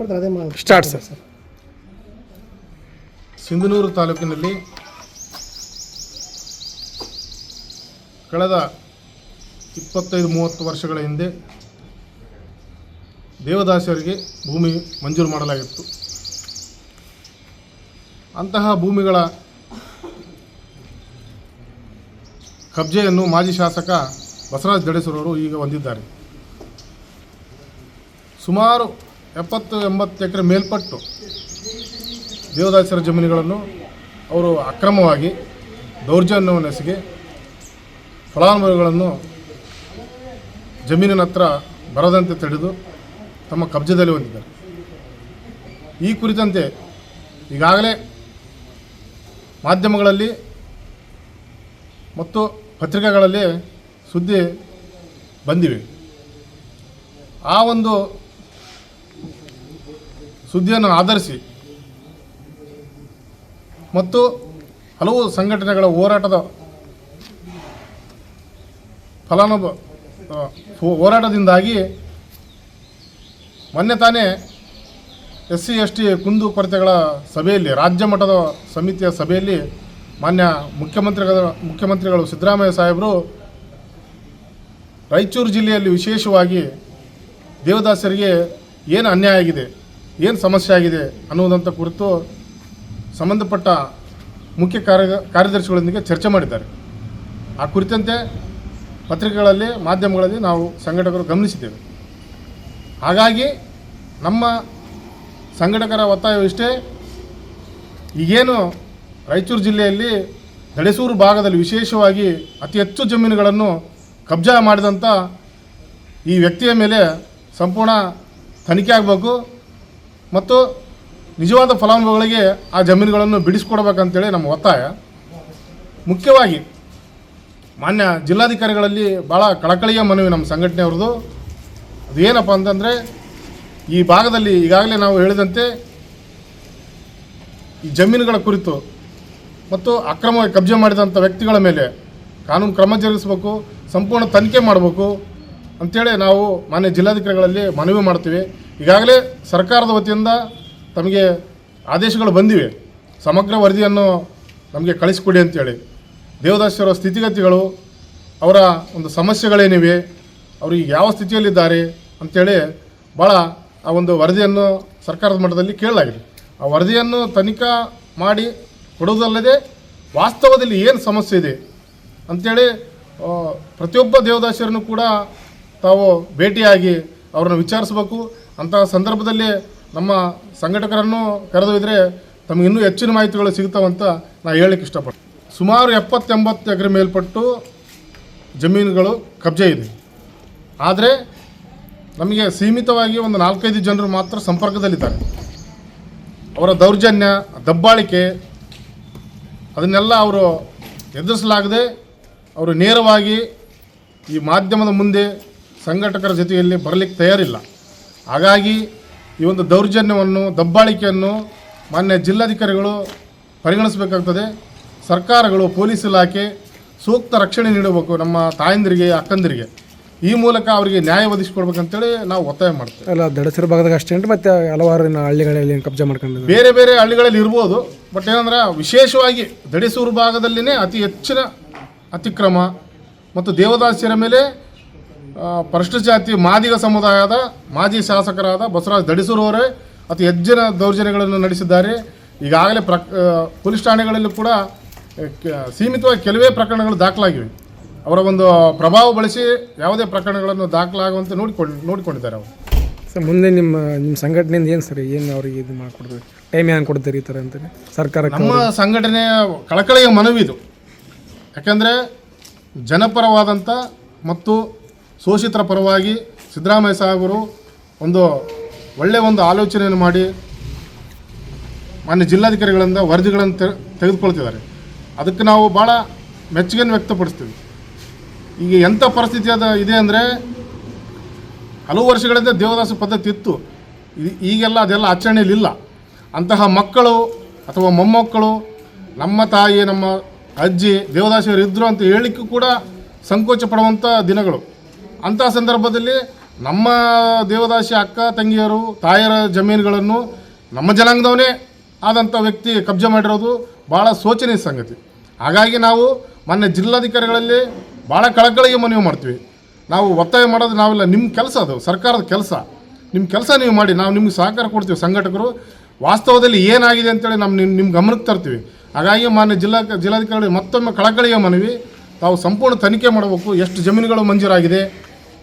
ಮಾಡ್ತಾರೆ? ಅದೇ start sir Sindhanur ತಾಲೂಕಿನಲ್ಲಿ ಕಳೆದ ಇಪ್ಪತ್ತೈದು ಮೂವತ್ತು ವರ್ಷಗಳ ಹಿಂದೆ ದೇವದಾಸರಿಗೆ ಭೂಮಿ ಮಂಜೂರು ಮಾಡಲಾಗಿತ್ತು. ಅಂತಹ ಭೂಮಿಗಳ ಕಬ್ಜೆಯನ್ನು ಮಾಜಿ ಶಾಸಕ ಬಸವರಾಜ ದಡೇಸರವರು ಈಗ ಹೊಂದಿದ್ದಾರೆ. ಸುಮಾರು ಎಪ್ಪತ್ತು ಎಂಬತ್ತು ಎಕರೆ ಮೇಲ್ಪಟ್ಟು ದೇವದಾಸರ ಜಮೀನುಗಳನ್ನು ಅವರು ಅಕ್ರಮವಾಗಿ ದೌರ್ಜನ್ಯವೆಸಗಿ ಫಲಾನುಭವಿಗಳನ್ನು ಜಮೀನಿನ ಹತ್ರ ಬರದಂತೆ ತಡೆದು ತಮ್ಮ ಕಬ್ಜದಲ್ಲಿ ಹೊಂದಿದ್ದಾರೆ. ಈ ಕುರಿತಂತೆ ಈಗಾಗಲೇ ಮಾಧ್ಯಮಗಳಲ್ಲಿ ಮತ್ತು ಪತ್ರಿಕೆಗಳಲ್ಲಿ ಸುದ್ದಿ ಬಂದಿವೆ. ಆ ಒಂದು ಸುದ್ದಿಯನ್ನು ಆಧರಿಸಿ. ಮತ್ತು ಹಲವು ಸಂಘಟನೆಗಳ ಹೋರಾಟದ ಫಲಾನುಭ ಹೋರಾಟದಿಂದಾಗಿ ಮೊನ್ನೆ ತಾನೇ ಎಸ್ ಸಿ ಎಸ್ ಟಿ ಕುಂದು ಕೊರತೆಗಳ ಸಭೆಯಲ್ಲಿ, ರಾಜ್ಯ ಮಟ್ಟದ ಸಮಿತಿಯ ಸಭೆಯಲ್ಲಿ ಮಾನ್ಯ ಮುಖ್ಯಮಂತ್ರಿಗಳ, ಮುಖ್ಯಮಂತ್ರಿಗಳು ಸಿದ್ದರಾಮಯ್ಯ ಸಾಹೇಬರು ರಾಯಚೂರು ಜಿಲ್ಲೆಯಲ್ಲಿ ವಿಶೇಷವಾಗಿ ದೇವದಾಸರಿಗೆ ಏನು ಅನ್ಯಾಯ ಆಗಿದೆ? ಏನು ಸಮಸ್ಯೆ ಆಗಿದೆ ಅನ್ನುವುದಂಥ ಕುರಿತು ಸಂಬಂಧಪಟ್ಟ ಮುಖ್ಯ ಕಾರ್ಯ ಕಾರ್ಯದರ್ಶಿಗಳೊಂದಿಗೆ ಚರ್ಚೆ ಮಾಡಿದ್ದಾರೆ. ಆ ಕುರಿತಂತೆ ಪತ್ರಿಕೆಗಳಲ್ಲಿ, ಮಾಧ್ಯಮಗಳಲ್ಲಿ ನಾವು ಸಂಘಟಕರು ಗಮನಿಸಿದ್ದೇವೆ. ಹಾಗಾಗಿ ನಮ್ಮ ಸಂಘಟಕರ ಒತ್ತಾಯವಿಷ್ಟೇ ಈಗೇನು ರಾಯಚೂರು ಜಿಲ್ಲೆಯಲ್ಲಿ ನಡೆಸೂರು ಭಾಗದಲ್ಲಿ ವಿಶೇಷವಾಗಿ ಅತಿ ಹೆಚ್ಚು ಜಮೀನುಗಳನ್ನು ಕಬ್ಜಾ ಮಾಡಿದಂಥ ಈ ವ್ಯಕ್ತಿಯ ಮೇಲೆ ಸಂಪೂರ್ಣ ತನಿಖೆ ಆಗಬೇಕು. ಮತ್ತು ನಿಜವಾದ ಫಲಾನುಭವಿಗಳಿಗೆ ಆ ಜಮೀನುಗಳನ್ನು ಬಿಡಿಸ್ಕೊಡ್ಬೇಕಂತೇಳಿ ನಮ್ಮ ಒತ್ತಾಯ. ಮುಖ್ಯವಾಗಿ, ಮಾನ್ಯ ಜಿಲ್ಲಾಧಿಕಾರಿಗಳಲ್ಲಿ ಭಾಳ ಕಳಕಳಿಯ ಮನವಿ ನಮ್ಮ ಸಂಘಟನೆಯವ್ರದ್ದು. ಅದು ಏನಪ್ಪ ಅಂತಂದರೆ, ಈ ಭಾಗದಲ್ಲಿ ಈಗಾಗಲೇ ನಾವು ಹೇಳಿದಂತೆ ಈ ಜಮೀನುಗಳ ಕುರಿತು ಮತ್ತು ಅಕ್ರಮವಾಗಿ ಕಬ್ಜೆ ಮಾಡಿದಂಥ ವ್ಯಕ್ತಿಗಳ ಮೇಲೆ ಕಾನೂನು ಕ್ರಮ ಜರುಗಿಸಬೇಕು, ಸಂಪೂರ್ಣ ತನಿಖೆ ಮಾಡಬೇಕು. ಅಂಥೇಳಿ ನಾವು ಮಾನ್ಯ ಜಿಲ್ಲಾಧಿಕಾರಿಗಳಲ್ಲಿ ಮನವಿ ಮಾಡ್ತೀವಿ. ಈಗಾಗಲೇ ಸರ್ಕಾರದ ವತಿಯಿಂದ ತಮಗೆ ಆದೇಶಗಳು ಬಂದಿವೆ. ಸಮಗ್ರ ವರದಿಯನ್ನು ನಮಗೆ ಕಳಿಸಿಕೊಡಿ ಅಂತೇಳಿ. ದೇವದಾಸರ ಸ್ಥಿತಿಗತಿಗಳು, ಅವರ ಒಂದು ಸಮಸ್ಯೆಗಳೇನಿವೆ, ಅವರು ಈಗ ಯಾವ ಸ್ಥಿತಿಯಲ್ಲಿದ್ದಾರೆ ಅಂಥೇಳಿ ಭಾಳ ಆ ಒಂದು ವರದಿಯನ್ನು ಸರ್ಕಾರದ ಮಟ್ಟದಲ್ಲಿ ಕೇಳಲಾಗಿದೆ. ಆ ವರದಿಯನ್ನು ತನಿಖಾ ಮಾಡಿ ಕೊಡುವುದಲ್ಲದೆ ವಾಸ್ತವದಲ್ಲಿ ಏನು ಸಮಸ್ಯೆ ಇದೆ ಅಂಥೇಳಿ ಪ್ರತಿಯೊಬ್ಬ ದೇವದಾಸರನ್ನು ಕೂಡ ತಾವು ಭೇಟಿಯಾಗಿ ಅವರನ್ನು ವಿಚಾರಿಸಬೇಕು. ಅಂತಹ ಸಂದರ್ಭದಲ್ಲಿ ನಮ್ಮ ಸಂಘಟಕರನ್ನು ಕರೆದೊಯ್ದರೆ ತಮಗೆ ಇನ್ನೂ ಹೆಚ್ಚಿನ ಮಾಹಿತಿಗಳು ಸಿಗ್ತಾವಂತ ನಾ ಹೇಳಕ್ಕೆ ಇಷ್ಟಪಡ್ತೀನಿ. ಸುಮಾರು ಎಪ್ಪತ್ತೆಂಬತ್ತು ಎಕರೆ ಮೇಲ್ಪಟ್ಟು ಜಮೀನುಗಳು ಕಬ್ಜೆ ಇದೆ. ಆದರೆ ನಮಗೆ ಸೀಮಿತವಾಗಿ ಒಂದು ನಾಲ್ಕೈದು ಜನರು ಮಾತ್ರ ಸಂಪರ್ಕದಲ್ಲಿದ್ದಾರೆ. ಅವರ ದೌರ್ಜನ್ಯ, ದಬ್ಬಾಳಿಕೆ, ಅದನ್ನೆಲ್ಲ ಅವರು ಎದುರಿಸಲಾಗದೆ ಅವರು ನೇರವಾಗಿ ಈ ಮಾಧ್ಯಮದ ಮುಂದೆ ಸಂಘಟಕರ ಜೊತೆಯಲ್ಲಿ ಬರಲಿಕ್ಕೆ ತಯಾರಿಲ್ಲ. ಹಾಗಾಗಿ ಈ ಒಂದು ದೌರ್ಜನ್ಯವನ್ನು ದಬ್ಬಾಳಿಕೆಯನ್ನು ಮಾನ್ಯ ಜಿಲ್ಲಾಧಿಕಾರಿಗಳು ಪರಿಗಣಿಸಬೇಕಾಗ್ತದೆ. ಸರ್ಕಾರಗಳು ಪೊಲೀಸ್ ಇಲಾಖೆ ಸೂಕ್ತ ರಕ್ಷಣೆ ನೀಡಬೇಕು ನಮ್ಮ ತಾಯಂದಿರಿಗೆ ಅಕ್ಕಂದಿರಿಗೆ. ಈ ಮೂಲಕ ಅವರಿಗೆ ನ್ಯಾಯ ಒದಗಿಸ್ಕೊಡ್ಬೇಕಂತೇಳಿ ನಾವು ಒತ್ತಾಯ ಮಾಡ್ತೇವೆ. ಅಲ್ಲ ದಡಸಿರ ಭಾಗದಾಗ ಅಷ್ಟೇ ಮತ್ತೆ ಹಲವಾರು ಹಳ್ಳಿಗಳಲ್ಲಿ ಕಬ್ಜಾ ಮಾಡ್ಕೊಂಡಿದ್ದಾರೆ? ಬೇರೆ ಬೇರೆ ಹಳ್ಳಿಗಳಲ್ಲಿ ಇರ್ಬೋದು ಬಟ್ ಏನಂದ್ರೆ ವಿಶೇಷವಾಗಿ ದಡಿಸೂರು ಭಾಗದಲ್ಲಿನೇ ಅತಿ ಹೆಚ್ಚಿನ ಅತಿಕ್ರಮ ಮತ್ತು ದೇವದಾಸಿಯರ ಮೇಲೆ ಪರಿಶಿಷ್ಟ ಜಾತಿ ಮಾದಿಗ ಸಮುದಾಯದ ಮಾಜಿ ಶಾಸಕರಾದ ಬಸವರಾಜ್ ದಡಿಸೂರು ಅವರೇ ಅತಿ ಹೆಚ್ಚಿನ ದೌರ್ಜನ್ಯಗಳನ್ನು ನಡೆಸಿದ್ದಾರೆ. ಈಗಾಗಲೇ ಪ್ರ ಪೊಲೀಸ್ ಠಾಣೆಗಳಲ್ಲೂ ಕೂಡ ಸೀಮಿತವಾಗಿ ಕೆಲವೇ ಪ್ರಕರಣಗಳು ದಾಖಲಾಗಿವೆ. ಅವರ ಒಂದು ಪ್ರಭಾವ ಬಳಸಿ ಯಾವುದೇ ಪ್ರಕರಣಗಳನ್ನು ದಾಖಲಾಗುವಂತೆ ನೋಡಿಕೊಂಡು ನೋಡಿಕೊಂಡಿದ್ದಾರೆ ಅವರು. ಸರ್ ಮುಂದೆ ನಿಮ್ಮ ನಿಮ್ಮ ಸಂಘಟನೆಯಿಂದ ಏನು ಸರ್ ಏನು ಅವರಿಗೆ ಇದು ಮಾಡಿಕೊಡ್ತೀವಿ ಟೈಮ್ ಏನು ಕೊಡ್ತೀರಿ ಈ ಥರ ಅಂತೇಳಿ ಸರ್ಕಾರ ನಮ್ಮ ಸಂಘಟನೆಯ ಕಳಕಳಿಯ ಮನವಿ ಇದು ಯಾಕೆಂದರೆ ಜನಪರವಾದಂಥ ಮತ್ತು ಶೋಷಿತರ ಪರವಾಗಿ ಸಿದ್ದರಾಮಯ್ಯ ಸಾಹೇಬರು ಒಂದು ಒಳ್ಳೆಯ ಒಂದು ಆಲೋಚನೆಯನ್ನು ಮಾಡಿ ಮಾನ್ಯ ಜಿಲ್ಲಾಧಿಕಾರಿಗಳಿಂದ ವರದಿಗಳನ್ನು ತೆಗೆದುಕೊಳ್ತಿದ್ದಾರೆ. ಅದಕ್ಕೆ ನಾವು ಭಾಳ ಮೆಚ್ಚುಗೆಯನ್ನು ವ್ಯಕ್ತಪಡಿಸ್ತೀವಿ. ಈಗ ಎಂಥ ಪರಿಸ್ಥಿತಿ ಅದ, ಇದೆ ಅಂದರೆ ಹಲವು ವರ್ಷಗಳಿಂದ ದೇವದಾಸ ಪದ್ಧತಿ ಇತ್ತು. ಈಗೆಲ್ಲ ಅದೆಲ್ಲ ಆಚರಣೆಯಲ್ಲಿಲ್ಲ ಅಂತಹ ಮಕ್ಕಳು ಅಥವಾ ಮೊಮ್ಮಕ್ಕಳು, ನಮ್ಮ ತಾಯಿ, ನಮ್ಮ ಅಜ್ಜಿ, ದೇವದಾಸಿಯವರು ಇದ್ದರು ಅಂತ ಹೇಳಲಿಕ್ಕೂ ಕೂಡ ಸಂಕೋಚ ಪಡುವಂಥ ದಿನಗಳು. ಅಂತಹ ಸಂದರ್ಭದಲ್ಲಿ ನಮ್ಮ ದೇವದಾಸಿ ಅಕ್ಕ, ತಂಗಿಯರು ತಾಯರ ಜಮೀನುಗಳನ್ನು ನಮ್ಮ ಜನಾಂಗದವನೇ ಆದಂಥ ವ್ಯಕ್ತಿ ಕಬ್ಜೆ ಮಾಡಿರೋದು ಭಾಳ ಶೋಚನೀಯ ಸಂಗತಿ. ಹಾಗಾಗಿ ನಾವು ಮೊನ್ನೆ ಜಿಲ್ಲಾಧಿಕಾರಿಗಳಲ್ಲಿ ಭಾಳ ಕಳಕಳಿಗೆ ಮನವಿ ಮಾಡ್ತೀವಿ. ನಾವು ಒತ್ತಾಯ ಮಾಡೋದು ನಾವೆಲ್ಲ ನಿಮ್ಮ ಕೆಲಸ ಅದು, ಸರ್ಕಾರದ ಕೆಲಸ. ನಿಮ್ಮ ಕೆಲಸ ನೀವು ಮಾಡಿ, ನಾವು ನಿಮ್ಗೆ ಸಹಕಾರ ಕೊಡ್ತೀವಿ ಸಂಘಟಕರು. ವಾಸ್ತವದಲ್ಲಿ ಏನಾಗಿದೆ ಅಂತೇಳಿ ನಮ್ಮ ನಿಮ್ಮ ನಿಮ್ಮ ಗಮನಕ್ಕೆ ತರ್ತೀವಿ. ಹಾಗಾಗಿ ಮಾನ್ಯ ಜಿಲ್ಲಾ ಜಿಲ್ಲಾಧಿಕಾರಿಗಳು ಮತ್ತೊಮ್ಮೆ ಕಳಕಳಿಯ ಮನವಿ. ತಾವು ಸಂಪೂರ್ಣ ತನಿಖೆ ಮಾಡಬೇಕು. ಎಷ್ಟು ಜಮೀನುಗಳು ಮಂಜೂರಾಗಿದೆ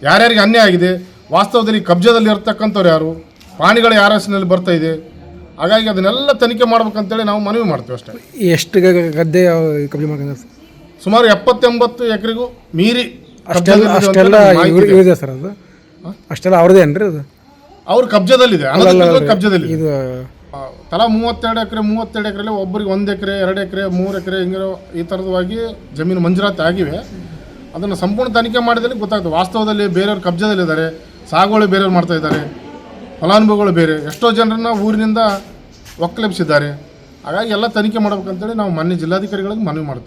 ಯಾರ್ಯಾರಿಗೆ ಅನ್ಯಾಯ ಆಗಿದೆ? ವಾಸ್ತವದಲ್ಲಿ ಕಬ್ಜದಲ್ಲಿ ಇರತಕ್ಕಂಥವ್ರು ಯಾರು? ಪ್ರಾಣಿಗಳ ಯಾರ ಹೆಸರಿನಲ್ಲಿ ಬರ್ತಾ ಇದೆ? ಹಾಗಾಗಿ ಅದನ್ನೆಲ್ಲ ತನಿಖೆ ಮಾಡ್ಬೇಕಂತೇಳಿ ನಾವು ಮನವಿ ಮಾಡ್ತೀವಿ ಅಷ್ಟೇ. ಎಷ್ಟು ಗ- ಗದ್ದೆ ಕಬ್ಜೆ ಮಾಡ್ಕೊಂಡ್ರೆ ಸರ್ ಸುಮಾರು ಎಪ್ಪತ್ತೆಂಬತ್ತು ಎಕರೆಗೂ ಮೀರಿ ಅಷ್ಟೆಲ್ಲ ಅಷ್ಟೆಲ್ಲ ಇವ್ರ ಇವ್ರದೇ ಸರ್ ಅದು? ಅಷ್ಟೆಲ್ಲ ಅವ್ರದೇ ಏನ್ರಿ ಅದು? ಅವ್ರ ಕಬ್ಜದಲ್ಲಿದೆ ಕಬ್ಜದಲ್ಲಿ ಇದು ತಲಾ ಮೂವತ್ತೆರಡು ಎಕರೆ ಮೂವತ್ತೆರಡು ಎಕರೆಲಿ ಒಬ್ಬರಿಗೆ ಒಂದು ಎಕರೆ ಎರಡು ಎಕರೆ ಮೂರು ಎಕರೆ ಹಿಂಗಿರೋ ಈ ಥರದವಾಗಿ ಜಮೀನು ಮಂಜೂರಾತಿ ಆಗಿವೆ. ಅದನ್ನು ಸಂಪೂರ್ಣ ತನಿಖೆ ಮಾಡಿದಲ್ಲಿ ಗೊತ್ತಾಗ್ತದೆ. ವಾಸ್ತವದಲ್ಲಿ ಬೇರೆಯವ್ರ ಕಬ್ಜದಲ್ಲಿದ್ದಾರೆ. ಸಾಗುವಳಿ ಬೇರೆಯವ್ರು ಮಾಡ್ತಾ ಇದ್ದಾರೆ. ಫಲಾನುಭವಿಗಳು ಬೇರೆ. ಎಷ್ಟೋ ಜನರನ್ನ ಊರಿನಿಂದ ಒಕ್ಕಲೆಬ್ಸಿದ್ದಾರೆ. ಹಾಗಾಗಿ ಎಲ್ಲ ತನಿಖೆ ಮಾಡ್ಬೇಕಂತೇಳಿ ನಾವು ಮಾನ್ಯ ಜಿಲ್ಲಾಧಿಕಾರಿಗಳಿಗೆ ಮನವಿ ಮಾಡ್ತೀವಿ.